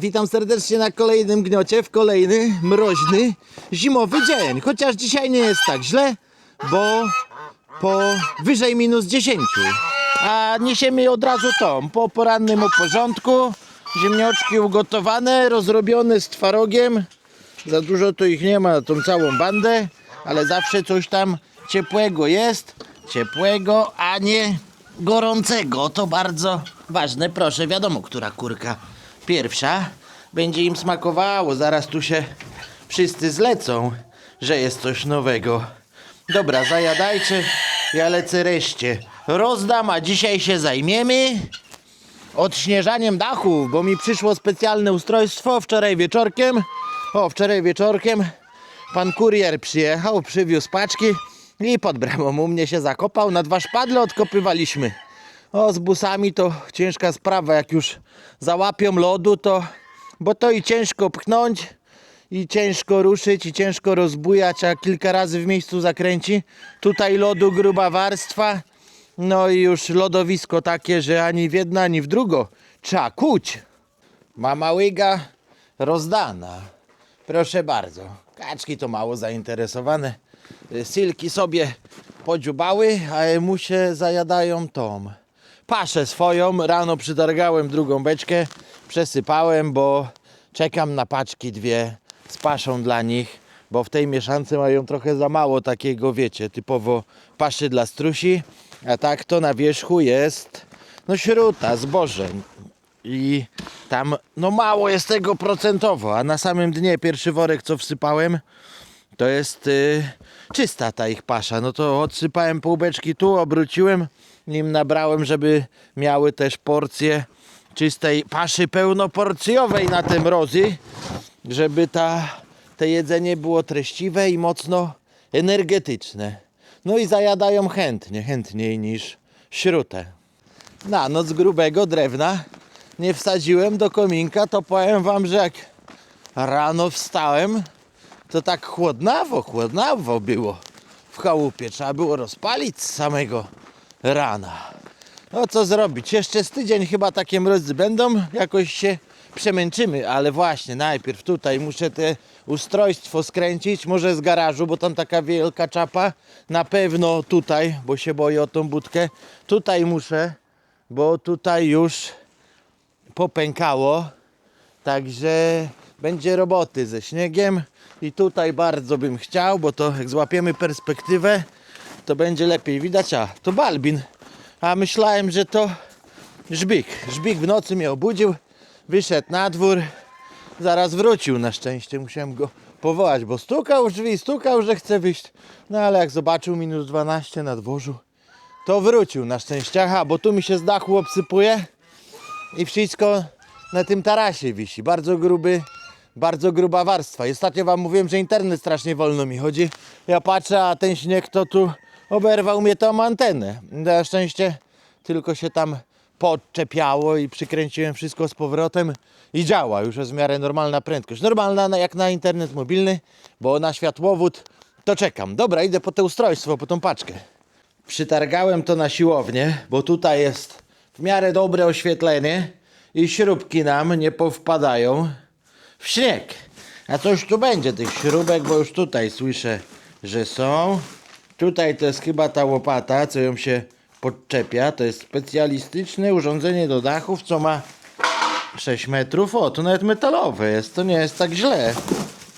Witam serdecznie na kolejnym gniocie w kolejny mroźny, zimowy dzień. Chociaż dzisiaj nie jest tak źle, bo po wyżej minus 10. A niesiemy od razu tą, po porannym porządku. Ziemnioczki ugotowane, rozrobione z twarogiem. Za dużo to ich nie ma tą całą bandę, ale zawsze coś tam ciepłego jest. Ciepłego, a nie gorącego. To bardzo ważne. Proszę, wiadomo, która kurka pierwsza będzie im smakowało. Zaraz tu się wszyscy zlecą, że jest coś nowego. Dobra, zajadajcie. Ja lecę reszcie. Rozdam, a dzisiaj się zajmiemy odśnieżaniem dachów, bo mi przyszło specjalne ustrojstwo wczoraj wieczorkiem. O, wczoraj wieczorkiem pan kurier przyjechał, przywiózł paczki i pod bramą u mnie się zakopał. Na dwa szpadle odkopywaliśmy. O, z busami to ciężka sprawa, jak już załapią lodu, to bo to i ciężko pchnąć, i ciężko ruszyć, i ciężko rozbujać, a kilka razy w miejscu zakręci. Tutaj lodu gruba warstwa, no i już lodowisko takie, że ani w jedno, ani w drugo trzeba kuć. Mama łyga rozdana. Proszę bardzo. Kaczki to mało zainteresowane. Silki sobie podziubały, a mu się zajadają tą. Paszę swoją, rano przytargałem drugą beczkę, przesypałem, bo czekam na paczki dwie z paszą dla nich, bo w tej mieszance mają trochę za mało takiego, wiecie, typowo paszy dla strusi, a tak to na wierzchu jest no śruta, zboże, i tam no mało jest tego procentowo, a na samym dnie pierwszy worek co wsypałem to jest y, czysta ta ich pasza. No to odsypałem pół beczki tu, obróciłem, nim nabrałem, żeby miały też porcję czystej paszy pełnoporcjowej na te mrozy, żeby ta, te jedzenie było treściwe i mocno energetyczne. No i zajadają chętnie, chętniej niż śrutę. Na noc grubego drewna nie wsadziłem do kominka, to powiem wam, że jak rano wstałem, to tak chłodnawo, chłodnawo było w chałupie. Trzeba było rozpalić z samego rana. No co zrobić? Jeszcze z tydzień chyba takie mrozy będą. Jakoś się przemęczymy, ale właśnie najpierw tutaj muszę te ustrojstwo skręcić, może z garażu, bo tam taka wielka czapa. Na pewno tutaj, bo się boję o tą budkę. Tutaj muszę, bo tutaj już popękało. Także będzie roboty ze śniegiem i tutaj bardzo bym chciał, bo to jak złapiemy perspektywę, to będzie lepiej widać. A to Balbin. A myślałem, że to Żbik. Żbik w nocy mnie obudził, wyszedł na dwór, zaraz wrócił na szczęście. Musiałem go powołać, bo stukał w drzwi, stukał, że chce wyjść. No ale jak zobaczył minus 12 na dworzu, to wrócił na szczęście. Aha, bo tu mi się z dachu obsypuje i wszystko na tym tarasie wisi. Bardzo gruby, bardzo gruba warstwa. I ostatnio wam mówiłem, że internet strasznie wolno mi chodzi. Ja patrzę, a ten śnieg to tu oberwał mnie tą antenę. Na szczęście tylko się tam podczepiało i przykręciłem wszystko z powrotem i działa. Już jest w miarę normalna prędkość. Normalna na- jak na internet mobilny, bo na światłowód to czekam. Dobra, idę po to ustrojstwo, po tą paczkę. Przytargałem to na siłownię, bo tutaj jest w miarę dobre oświetlenie i śrubki nam nie powpadają w śnieg. A coś tu będzie tych śrubek, bo już tutaj słyszę, że są. Tutaj to jest chyba ta łopata, co ją się podczepia. To jest specjalistyczne urządzenie do dachów, co ma 6 metrów. O, to nawet metalowe jest, to nie jest tak źle.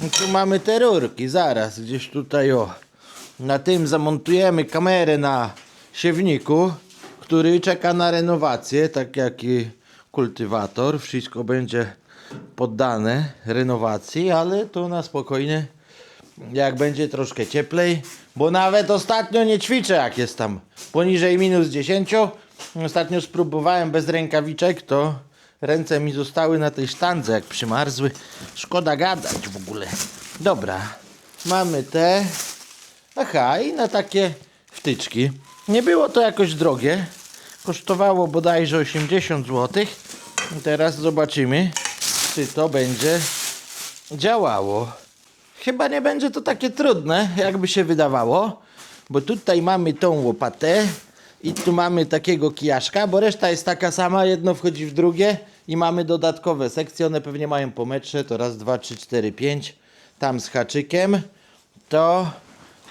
I tu mamy te rurki, zaraz, gdzieś tutaj o. Na tym zamontujemy kamerę na siewniku, który czeka na renowację, tak jak i kultywator. Wszystko będzie poddane renowacji, ale to na spokojnie, jak będzie troszkę cieplej, bo nawet ostatnio nie ćwiczę, jak jest tam poniżej minus 10. Ostatnio spróbowałem bez rękawiczek, to ręce mi zostały na tej sztandze, jak przymarzły. Szkoda gadać w ogóle. Dobra, mamy te. Aha, i na takie wtyczki. Nie było to jakoś drogie. Kosztowało bodajże 80 zł. Teraz zobaczymy, czy to będzie działało. Chyba nie będzie to takie trudne, jakby się wydawało, bo tutaj mamy tą łopatę i tu mamy takiego kijaszka, bo reszta jest taka sama, jedno wchodzi w drugie I mamy dodatkowe sekcje, one pewnie mają po metrze, to raz, dwa, trzy, cztery, pięć. Tam z haczykiem. To,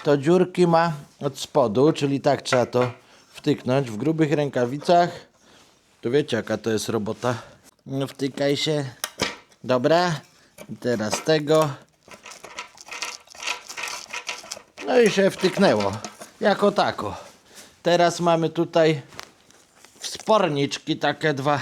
to dziurki ma od spodu, czyli tak trzeba to wtyknąć w grubych rękawicach. To wiecie jaka to jest robota. No wtykaj się. Dobra. Teraz tego. No i się wtyknęło. Jako tako. Teraz mamy tutaj wsporniczki takie dwa.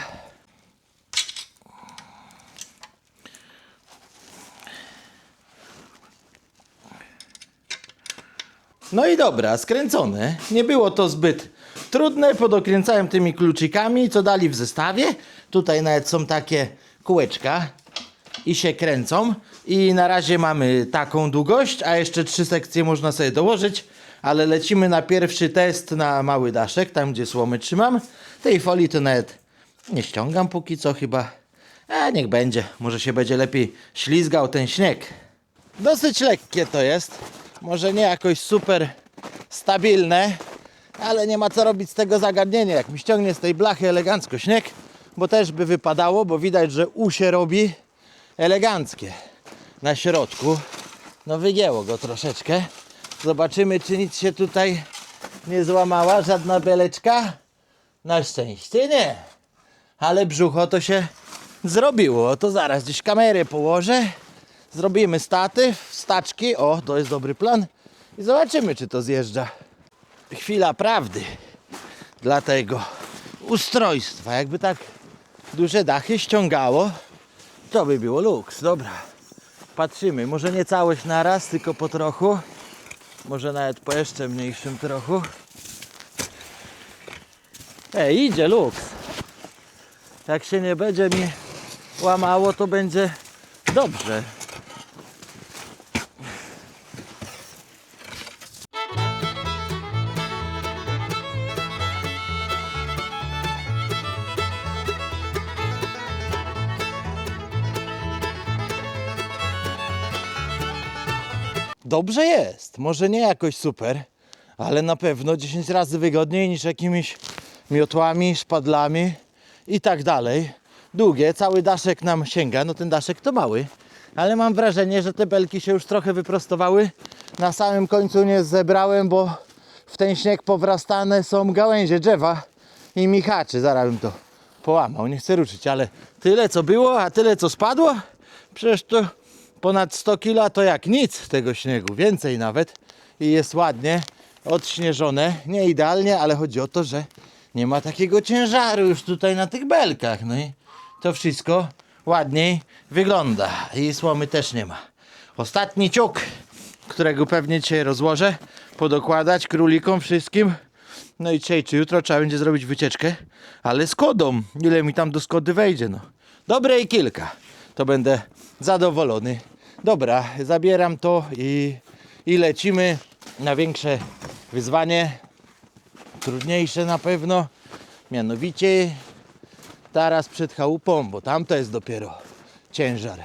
No i dobra, skręcone. Nie było to zbyt trudne. Podokręcałem tymi kluczykami, co dali w zestawie. Tutaj nawet są takie kółeczka i się kręcą. I na razie mamy taką długość, a jeszcze trzy sekcje można sobie dołożyć. Ale lecimy na pierwszy test na mały daszek, tam gdzie słomy trzymam. Tej folii to nawet nie ściągam póki co chyba. A niech będzie, może się będzie lepiej ślizgał ten śnieg. Dosyć lekkie to jest. Może nie jakoś super stabilne, ale nie ma co robić z tego zagadnienia. Jak mi ściągnie z tej blachy elegancko śnieg, bo też by wypadało, bo widać, że u się robi eleganckie na środku. No wygięło go troszeczkę. Zobaczymy, czy nic się tutaj nie złamała, żadna beleczka. Na szczęście nie. Ale brzucho to się zrobiło. To zaraz gdzieś kamerę położę. Zrobimy statyw, staczki. O, to jest dobry plan. I zobaczymy, czy to zjeżdża. Chwila prawdy dla tego ustrojstwa. Jakby tak duże dachy ściągało, to by było luks. Dobra, patrzymy. Może nie całość naraz, tylko po trochu. Może nawet po jeszcze mniejszym trochu. Ej, idzie luks. Jak się nie będzie mi łamało, to będzie dobrze. Dobrze jest. Może nie jakoś super, ale na pewno 10 razy wygodniej niż jakimiś miotłami, szpadlami i tak dalej. Długie, cały daszek nam sięga. No ten daszek to mały, ale mam wrażenie, że te belki się już trochę wyprostowały. Na samym końcu nie zebrałem, bo w ten śnieg powrastane są gałęzie drzewa i michaczy. Zaraz bym to połamał, nie chcę ruszyć, ale tyle co było, a tyle co spadło, przecież to ponad 100 kg to jak nic tego śniegu, więcej nawet i jest ładnie odśnieżone, nie idealnie, ale chodzi o to, że nie ma takiego ciężaru już tutaj na tych belkach, no i to wszystko ładniej wygląda i słomy też nie ma. Ostatni ciuk, którego pewnie dzisiaj rozłożę, podokładać królikom wszystkim. No i dzisiaj czy jutro trzeba będzie zrobić wycieczkę, ale z kodą. Ile mi tam do skody wejdzie, no. Dobre i kilka. To będę zadowolony. Dobra, zabieram to i, i lecimy na większe wyzwanie. Trudniejsze na pewno. Mianowicie taras przed chałupą, bo tam to jest dopiero ciężar.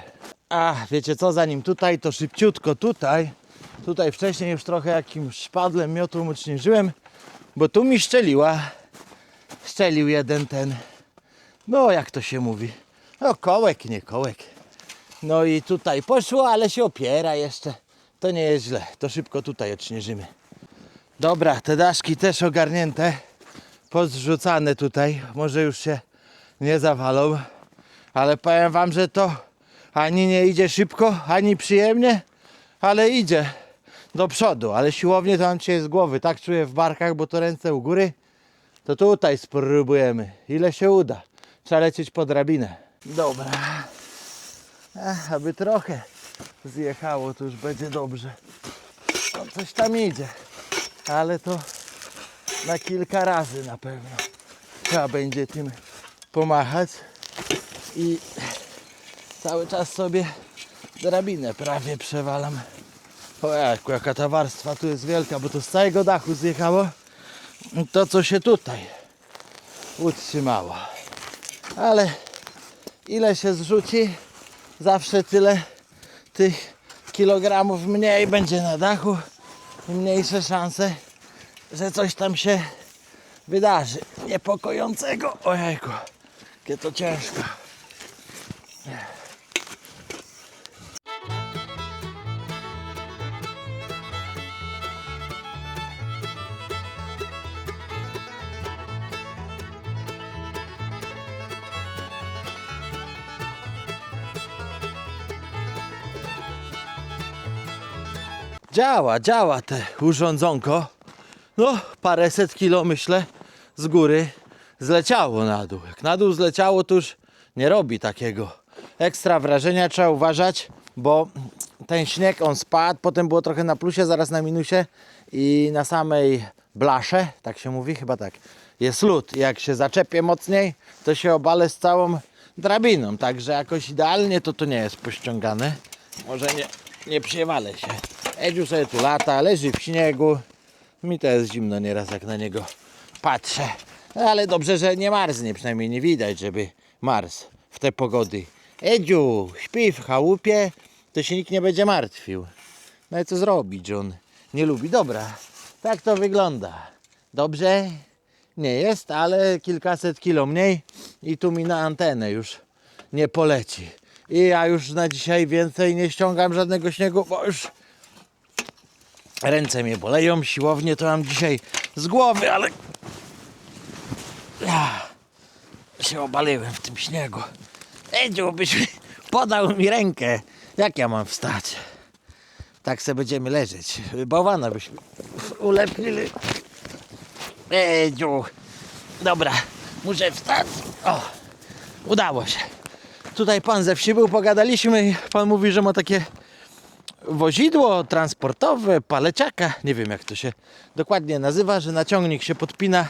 A wiecie co, zanim tutaj, to szybciutko tutaj. Tutaj wcześniej już trochę jakimś szpadlem miotłem uczniżyłem, bo tu mi szczeliła. Szczelił jeden ten, no jak to się mówi, no kołek, nie kołek. No i tutaj poszło, ale się opiera jeszcze. To nie jest źle, to szybko tutaj odśnieżymy. Dobra, te daszki też ogarnięte, pozrzucane tutaj, może już się nie zawalą, ale powiem wam, że to ani nie idzie szybko, ani przyjemnie, ale idzie do przodu, ale siłownie to mam dzisiaj z głowy, tak czuję w barkach, bo to ręce u góry, to tutaj spróbujemy, ile się uda. Trzeba lecieć po drabinę. Dobra. Aby trochę zjechało, to już będzie dobrze. No, coś tam idzie, ale to na kilka razy na pewno. Trzeba będzie tym pomachać i cały czas sobie drabinę prawie przewalam. O jaku, jaka ta warstwa tu jest wielka, bo to z całego dachu zjechało to, co się tutaj utrzymało. Ale ile się zrzuci, zawsze tyle tych kilogramów mniej będzie na dachu i mniejsze szanse, że coś tam się wydarzy niepokojącego. Ojejku, jakie to ciężko. Działa, działa te urządzonko. No, paręset kilo myślę z góry zleciało na dół. Jak na dół zleciało, to już nie robi takiego ekstra wrażenia. Trzeba uważać, bo ten śnieg on spadł, potem było trochę na plusie, zaraz na minusie i na samej blasze, tak się mówi, chyba tak, jest lód. Jak się zaczepię mocniej, to się obalę z całą drabiną. Także jakoś idealnie to to nie jest pościągane. Może nie, nie przywalę się. Edziu sobie tu lata, leży w śniegu. Mi to jest zimno nieraz jak na niego patrzę. Ale dobrze, że nie marznie, przynajmniej nie widać, żeby marzł w te pogody. Edziu, śpi w chałupie, to się nikt nie będzie martwił. No i co zrobić, John? Nie lubi. Dobra, tak to wygląda. Dobrze? Nie jest, ale kilkaset kilo mniej i tu mi na antenę już nie poleci. I ja już na dzisiaj więcej nie ściągam żadnego śniegu, bo już ręce mnie boleją. Siłownie to mam dzisiaj z głowy, ale się obaliłem w tym śniegu. Edziu, byś podał mi rękę. Jak ja mam wstać? Tak se będziemy leżeć. Bałwana byśmy ulepili. Edziu. Dobra, muszę wstać. O, udało się. Tutaj pan ze wsi był, pogadaliśmy pan mówi, że ma takie wozidło transportowe, paleciaka, nie wiem jak to się dokładnie nazywa, że naciągnik się podpina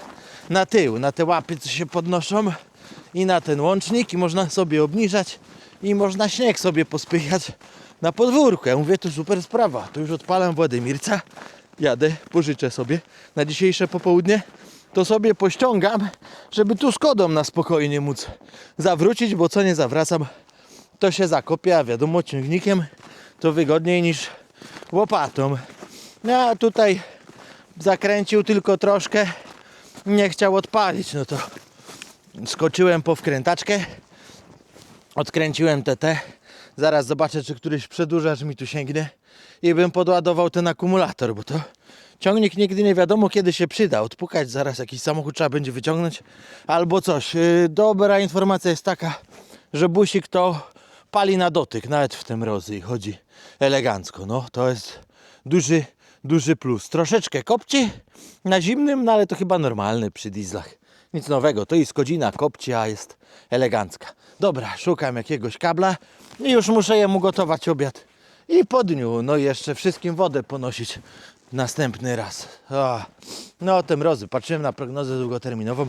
na tył, na te łapy, co się podnoszą i na ten łącznik i można sobie obniżać i można śnieg sobie pospychać na podwórku. Ja mówię, to super sprawa, to już odpalam Władimirca, jadę, pożyczę sobie na dzisiejsze popołudnie, to sobie pościągam, żeby tu z kodą na spokojnie móc zawrócić, bo co nie zawracam, to się zakopie, a wiadomo, ciągnikiem to wygodniej niż łopatą. No a tutaj zakręcił tylko troszkę, nie chciał odpalić, no to skoczyłem po wkrętaczkę, odkręciłem TT, zaraz zobaczę, czy któryś przedłużacz mi tu sięgnie. I bym podładował ten akumulator, bo to ciągnik nigdy nie wiadomo kiedy się przyda, odpukać zaraz jakiś samochód trzeba będzie wyciągnąć. Albo coś. Yy, Dobra informacja jest taka, że busik to pali na dotyk, nawet w tym rozy i chodzi elegancko. No to jest duży, duży plus. Troszeczkę kopci na zimnym, no ale to chyba normalne przy dieslach. Nic nowego, to jest godzina kopci, a jest elegancka. Dobra, szukam jakiegoś kabla i już muszę jemu gotować obiad. I po dniu, no i jeszcze wszystkim wodę ponosić następny raz. O, no te mrozy, patrzyłem na prognozę długoterminową.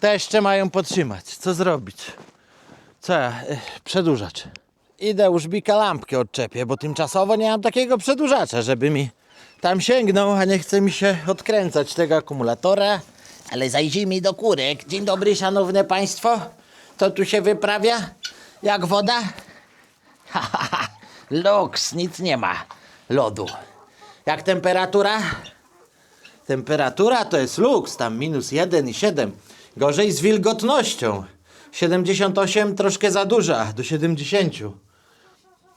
Te jeszcze mają podtrzymać. Co zrobić? Co ja? Ech, Przedłużacz. Idę u żbika lampkę odczepię, bo tymczasowo nie mam takiego przedłużacza, żeby mi tam sięgnął, a nie chce mi się odkręcać tego akumulatora. Ale zajrzyjmy do kurek. Dzień dobry, szanowne państwo. Co tu się wyprawia? Jak woda? Ha, ha, ha. Luks, nic nie ma. Lodu. Jak temperatura? Temperatura to jest luks, tam minus 1 i 7. Gorzej z wilgotnością. 78 troszkę za duża, do 70.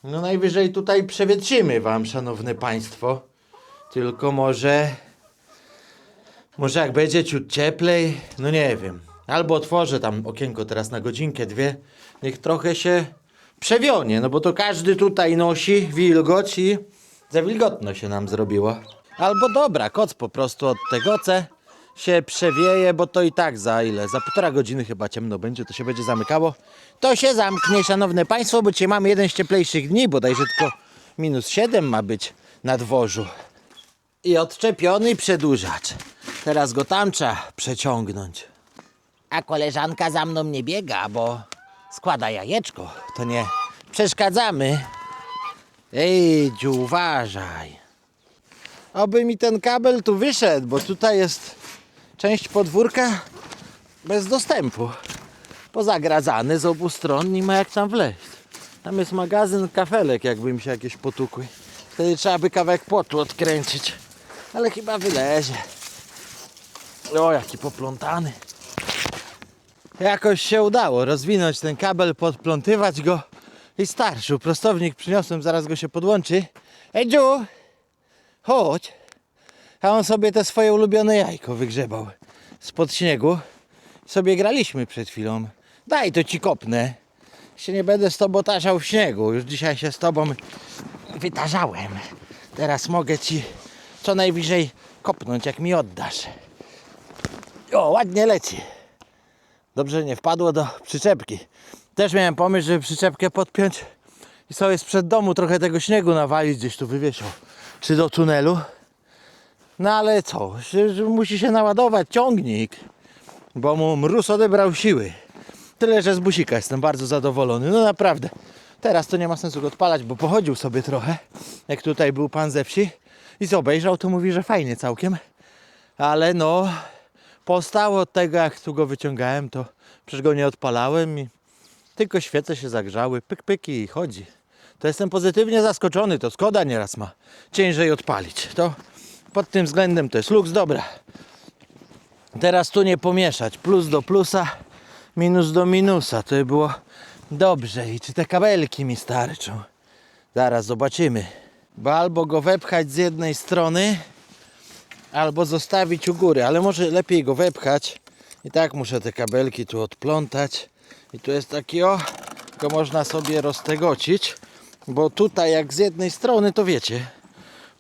No najwyżej tutaj przewietrzymy wam, szanowne państwo. Tylko może... Może jak będzie ciut cieplej, no nie wiem. Albo otworzę tam okienko teraz na godzinkę, dwie. Niech trochę się przewionie, no bo to każdy tutaj nosi wilgoć i za wilgotno się nam zrobiło. Albo dobra, koc po prostu od tego ce się przewieje, bo to i tak za ile? Za półtora godziny chyba ciemno będzie, to się będzie zamykało. To się zamknie, szanowne państwo, bo dzisiaj mamy jeden z cieplejszych dni, bodajże tylko minus 7 ma być na dworzu. I odczepiony przedłużacz. Teraz go tam trzeba przeciągnąć. A koleżanka za mną nie biega, bo składa jajeczko. To nie przeszkadzamy. Ej, dziu, uważaj. Oby mi ten kabel tu wyszedł, bo tutaj jest część podwórka bez dostępu. Pozagradzany z obu stron, nie ma jak tam wleźć. Tam jest magazyn kafelek, jakby mi się jakieś potukły. Wtedy trzeba by kawałek płotu odkręcić. Ale chyba wylezie. O, jaki poplątany. jakoś się udało rozwinąć ten kabel, podplątywać go i starszy. Prostownik przyniosłem, zaraz go się podłączy. Ej, Dziu, chodź. A on sobie te swoje ulubione jajko wygrzebał spod śniegu. Sobie graliśmy przed chwilą. Daj to ci kopnę. Się nie będę z tobą tarzał w śniegu. Już dzisiaj się z tobą wytarzałem. Teraz mogę ci co najwyżej kopnąć, jak mi oddasz. O, ładnie leci. Dobrze nie wpadło do przyczepki. Też miałem pomysł, żeby przyczepkę podpiąć i sobie sprzed domu trochę tego śniegu nawalić, gdzieś tu wywiesił. Czy do tunelu. No ale co, musi się naładować ciągnik, bo mu mróz odebrał siły. Tyle, że z busika jestem bardzo zadowolony. No naprawdę. Teraz to nie ma sensu go odpalać, bo pochodził sobie trochę, jak tutaj był pan ze wsi i co obejrzał, to mówi, że fajnie całkiem. Ale no, postało od tego, jak tu go wyciągałem, to przecież go nie odpalałem i tylko świece się zagrzały, pyk, pyk i chodzi. To jestem pozytywnie zaskoczony, to Skoda nieraz ma ciężej odpalić. To pod tym względem to jest luks, dobra. Teraz tu nie pomieszać, plus do plusa, minus do minusa, to by było dobrze. I czy te kabelki mi starczą? Zaraz zobaczymy. Bo albo go wepchać z jednej strony, albo zostawić u góry, ale może lepiej go wepchać. I tak muszę te kabelki tu odplątać. I tu jest taki o, go można sobie roztegocić, bo tutaj jak z jednej strony to wiecie,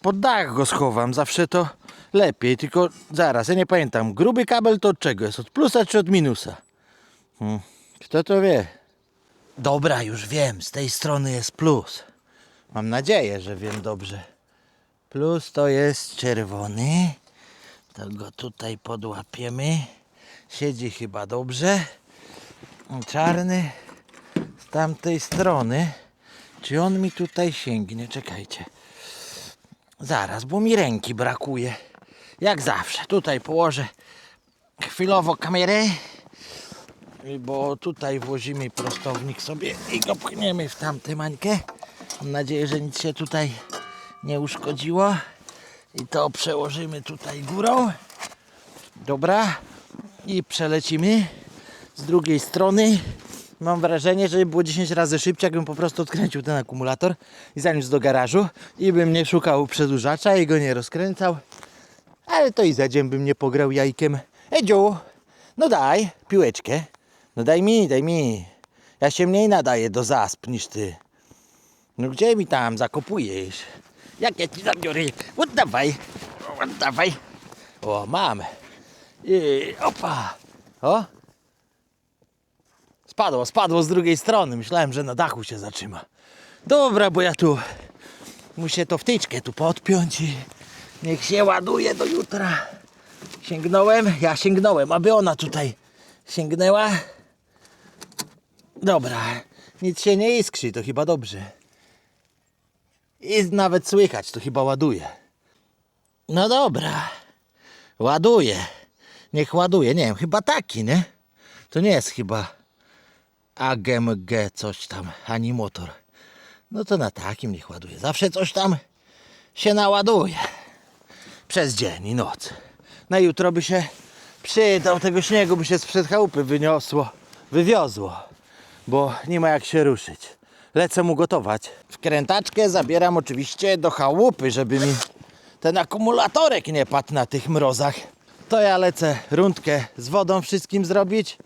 pod dach go schowam, zawsze to lepiej, tylko zaraz, ja nie pamiętam, gruby kabel to od czego jest, od plusa czy od minusa? Hmm. Kto to wie? Dobra, już wiem, z tej strony jest plus. Mam nadzieję, że wiem dobrze. Plus to jest czerwony. To go tutaj podłapiemy. Siedzi chyba dobrze. Czarny z tamtej strony. Czy on mi tutaj sięgnie? Czekajcie. Zaraz, bo mi ręki brakuje. Jak zawsze. Tutaj położę chwilowo kamerę. Bo tutaj włożymy prostownik sobie i go pchniemy w tamtę mańkę. Mam nadzieję, że nic się tutaj nie uszkodziło. I to przełożymy tutaj górą. Dobra. I przelecimy z drugiej strony. Mam wrażenie, że było 10 razy szybciej, jakbym po prostu odkręcił ten akumulator i zaniósł do garażu i bym nie szukał przedłużacza i go nie rozkręcał. Ale to i za dzień bym nie pograł jajkiem. Edziu, no daj piłeczkę. No daj mi, daj mi. Ja się mniej nadaję do zasp niż ty. No gdzie mi tam zakopujesz? Jak ja ci zabiorę? Oddawaj, oddawaj. O, mam. I, opa. O. Spadło, spadło z drugiej strony. Myślałem, że na dachu się zatrzyma. Dobra, bo ja tu muszę to wtyczkę tu podpiąć i niech się ładuje do jutra. Sięgnąłem? Ja sięgnąłem, aby ona tutaj sięgnęła. Dobra, nic się nie iskrzy, to chyba dobrze. I nawet słychać, to chyba ładuje. No dobra, ładuje. Niech ładuje, nie wiem, chyba taki, nie? To nie jest chyba AGMG coś tam, ani motor. No to na takim niech ładuje. Zawsze coś tam się naładuje. Przez dzień i noc. Na jutro by się przydał tego śniegu, by się sprzed chałupy wyniosło, wywiozło. Bo nie ma jak się ruszyć. Lecę mu gotować. Wkrętaczkę zabieram oczywiście do chałupy, żeby mi ten akumulatorek nie padł na tych mrozach. To ja lecę rundkę z wodą wszystkim zrobić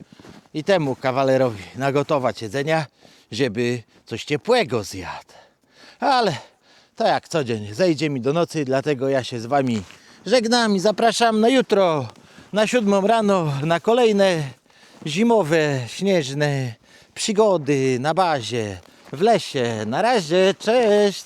i temu kawalerowi nagotować jedzenia, żeby coś ciepłego zjadł. Ale to jak co dzień zejdzie mi do nocy, dlatego ja się z wami żegnam i zapraszam na jutro, na siódmą rano, na kolejne zimowe, śnieżne przygody na bazie, w lesie. Na razie, cześć!